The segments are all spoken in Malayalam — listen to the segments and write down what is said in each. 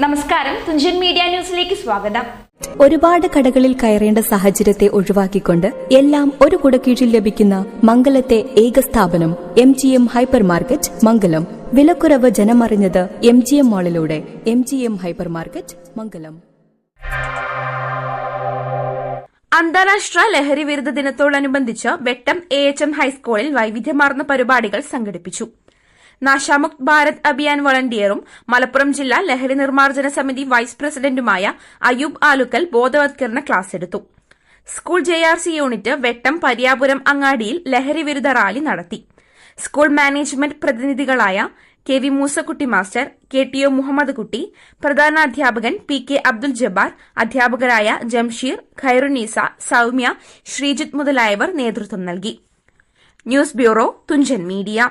നമസ്കാരം. തുഞ്ചൻ മീഡിയ ന്യൂസിലേക്ക് സ്വാഗതം. ഒരുപാട് കടകളിൽ കയറേണ്ട സാഹചര്യത്തെ ഒഴിവാക്കിക്കൊണ്ട് എല്ലാം ഒരു കുടക്കീഴിൽ ലഭിക്കുന്ന മംഗലത്തെ ഏക സ്ഥാപനം M G M hypermarket Mangalam. വിലക്കുറവ് ജനമറിഞ്ഞത് M G M മാളിലൂടെ M G M hypermarket Mangalam. അന്താരാഷ്ട്ര ലഹരി വിരുദ്ധ ദിനത്തോടനുബന്ധിച്ച് വെട്ടം എ എച്ച് എം ഹൈസ്കൂളിൽ വൈവിധ്യമാർന്ന പരിപാടികൾ സംഘടിപ്പിച്ചു. നാശാമുക്ത് ഭാരത് അഭിയാൻ വളണ്ടിയറും മലപ്പുറം ജില്ലാ ലഹരി നിർമ്മാർജന സമിതി വൈസ് പ്രസിഡന്റുമായ അയൂബ് ആലുക്കൽ ബോധവത്കരണ ക്ലാസ് എടുത്തു. School J R C unit Vettam Pariyapuram അങ്ങാടിയിൽ ലഹരി വിരുദ്ധ റാലി നടത്തി. School management പ്രതിനിധികളായ K V Moosakutty master K T O Muhammad Kutty പ്രധാനാധ്യാപകൻ P K Abdul Jabbar അധ്യാപകരായ ജംഷീർ ഖൈറുനീസ സൌമ്യ ശ്രീജിത്ത് മുതലായവർ നേതൃത്വം നൽകി. News bureau Thunchan media.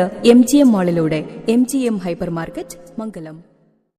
M G M മാളിലൂടെ M G M hypermarket Mangalam